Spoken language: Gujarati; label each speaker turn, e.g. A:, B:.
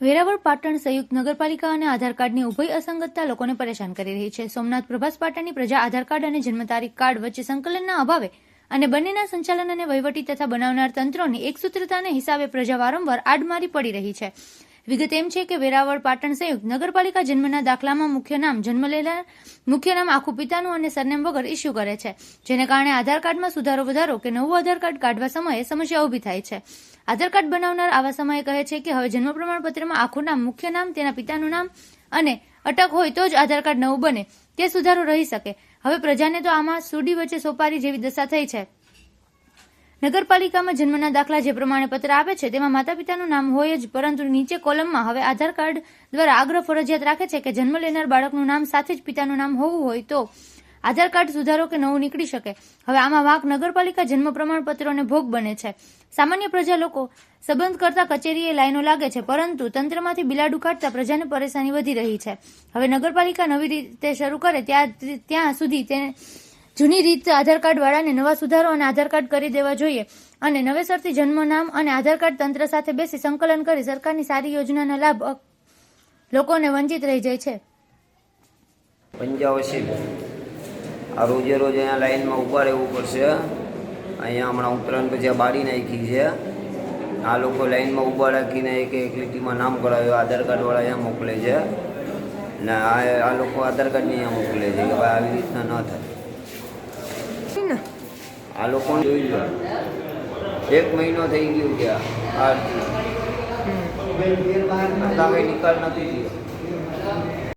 A: વેરાવળ, પાટણ સંયુક્ત નગરપાલિકા અને આધાર કાર્ડની ઉભય અસંગતતા લોકોને પરેશાન કરી રહી છે. સોમનાથ પ્રભાસ પાટણની પ્રજા આધાર કાર્ડ અને જન્મ તારીખ કાર્ડ વચ્ચે સંકલનના અભાવે અને બંનેના સંચાલન અને વહીવટી તથા બનાવનાર તંત્રોની એકસૂત્રતાને હિસાબે પ્રજા વારંવાર આડમારી પડી રહી છે. વિગત એમ છે કે વેરાવળ પાટણ સંયુક્ત નગરપાલિકા જન્મના દાખલામાં મુખ્ય નામ જન્મ લેનાર, મુખ્ય નામ આખું પિતાનું અને સરનેમ વગર ઇસ્યુ કરે છે. જેને કારણે આધાર કાર્ડમાં સુધારો વધારો કે નવું આધાર કાર્ડ કાઢવા સમયે સમસ્યા ઊભી થાય છે. આધાર કાર્ડ બનાવનાર આવા સમયે કહે છે કે હવે જન્મ પ્રમાણપત્રમાં આખું નામ મુખ્ય નામ, તેના પિતાનું નામ અને અટક હોય તો જ આધાર કાર્ડ નવું બને. તે સુધારો રહી શકે. હવે પ્રજાને તો આમાં સુડી વચ્ચે સોપારી જેવી દશા થઈ છે. નગરપાલિકામાં જન્મના દાખલા જે પ્રમાણે પત્ર આપે છે, તેમાં માતા પિતાનું નામ હોય જ, પરંતુ નીચે કોલમમાં હવે આધાર કાર્ડ દ્વારા આગ્રહ ફરજિયાત રાખે છે કે જન્મ લેનાર બાળકનું નામ સાથે જ પિતાનું નામ હોવું હોય તો આધાર કાર્ડ સુધારો કે નવું નીકળી શકે. હવે આમાં વાંક નગરપાલિકા જન્મ પ્રમાણપત્રોને ભોગ બને છે. સામાન્ય પ્રજા લોકો સંબંધ કરતા કચેરીએ લાઈનો લાગે છે, પરંતુ તંત્રમાંથી બિલાડું કાઢતા પ્રજાને પરેશાની વધી રહી છે. હવે નગરપાલિકા નવી રીતે શરૂ કરે, ત્યાં ત્યાં સુધી તેને જૂની રીત આધાર કાર્ડ વાળાને નવા સુધારો અને આધાર કાર્ડ કરી દેવા જોઈએ અને નવેસરથી જન્મ નામ અને આધાર કાર્ડ તંત્ર સાથે બેસી સંકલન કરી સરકારની સારી યોજનાના લાભ લોકોને વંચિત રહી જાય છે.
B: પંજાબ આ રોજે રોજ અહીંયા લાઈનમાં ઊભા રહેવું પડશે. અહીંયા હમણાં ઉત્તરાયણ પછી બારી નાખી છે. આ લોકો લાઈનમાં ઊભા રાખીને એક એક લીટીમાં નામ કરાવ્યું. આધાર કાર્ડવાળા અહીંયા મોકલે છે. ને આ લોકો આધાર કાર્ડની અહીંયા મોકલે છે કે ભાઈ આવી રીતના ન થાય. આ લોકોને જોઈ લો. એક મહિનો થઈ ગયો ત્યાં આ. કંઈ નિકાલ નથી થયો.